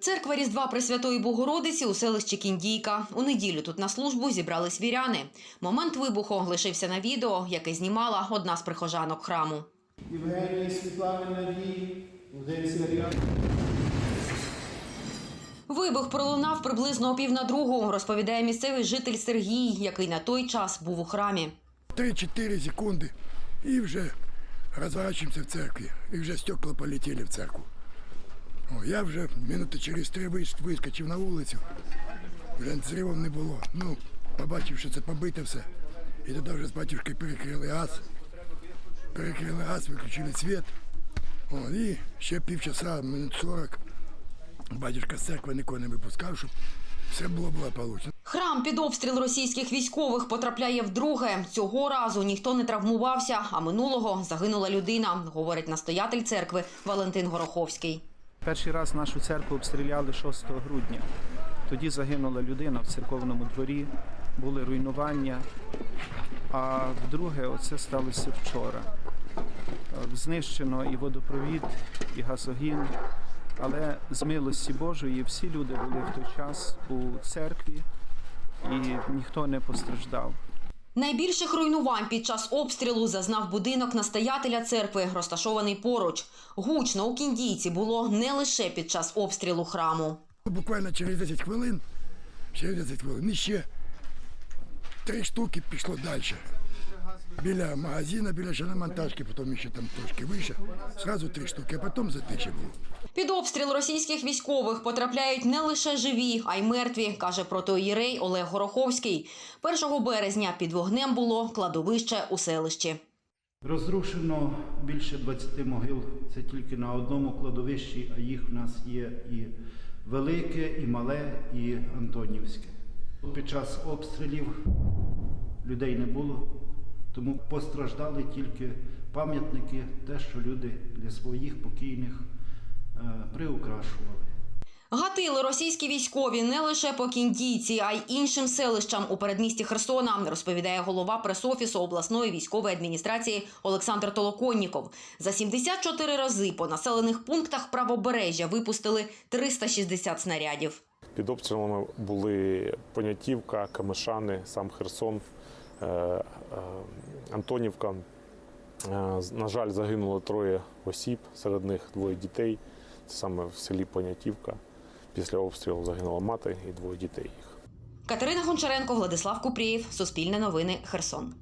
Церква Різдва Пресвятої Богородиці у селищі Кіндійка. У неділю тут на службу зібрались віряни. Момент вибуху лишився на відео, яке знімала одна з прихожанок храму. Надії. Вибух пролунав приблизно о пів на другу, розповідає місцевий житель Сергій, який на той час був у храмі. 3-4 секунды, и уже разворачиваемся в церкви, и уже стекла полетели в церкву. О, я вже минути через три вискочив на вулицю, вже зривів не було. Ну, побачив, що це побите все. І тоді вже з батюшкою перекрили газ, перекрили газ, виключили світ. О, і ще півчаса, минут 40, батюшка з церкви нікого не випускав, щоб все було благополучно. Храм під обстріл російських військових потрапляє вдруге. Цього разу ніхто не травмувався, а минулого загинула людина, говорить настоятель церкви Валентин Гороховський. Перший раз нашу церкву обстріляли 6 грудня. Тоді загинула людина в церковному дворі, були руйнування. А вдруге, оце сталося вчора. Е, Знищено і водопровід, і газогін. Але з милості Божої всі люди були в той час у церкві і ніхто не постраждав. Найбільших руйнувань під час обстрілу зазнав будинок настоятеля церкви, розташований поруч. Гучно у кіндійці було не лише під час обстрілу храму. Буквально через 10 хвилин, через 10 хвилин, і ще три штуки пішло далі. Біля магазина, біля шиномонтажки, потім ще там трошки вище. Зразу три штуки, а потім затича було. Під обстріл російських військових потрапляють не лише живі, а й мертві, каже протоїрей Олег Гороховський. 1 березня під вогнем було кладовище у селищі. Розрушено більше 20 могил. Це тільки на одному кладовищі, а їх в нас є і велике, і мале, і Антонівське. Під час обстрілів людей не було, тому постраждали тільки пам'ятники, те, що люди для своїх покійних е, приукрашували. Гатили російські військові не лише по кіндійці, а й іншим селищам у передмісті Херсона, розповідає голова пресофісу обласної військової адміністрації Олександр Толоконніков. За 74 рази по населених пунктах правобережжя випустили 360 снарядів. Під обстрілами були Понятівка, Камишани, сам Херсон, е, Антонівка. Е, На жаль, загинуло троє осіб, серед них двоє дітей. Це саме в селі Понятівка. Після обстрілу загинула мати і двоє дітей їх. Катерина Гончаренко, Владислав Купрієв, Суспільне новини, Херсон.